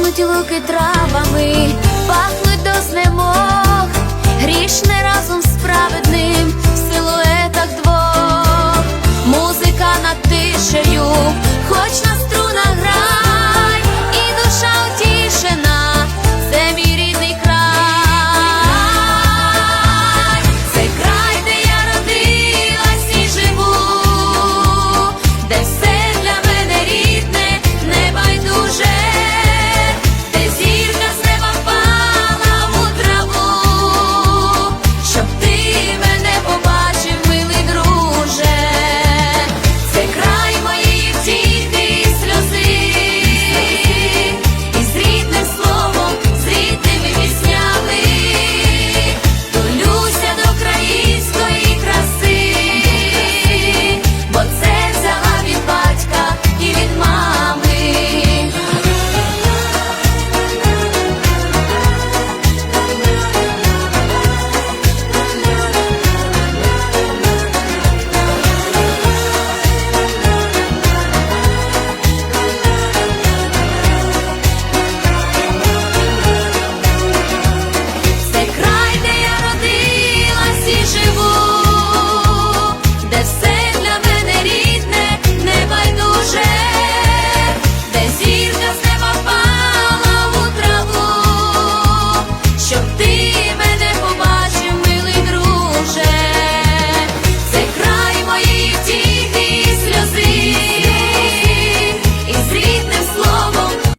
пахнуть луки травами, пахнуть до знемог, грішне разом справ.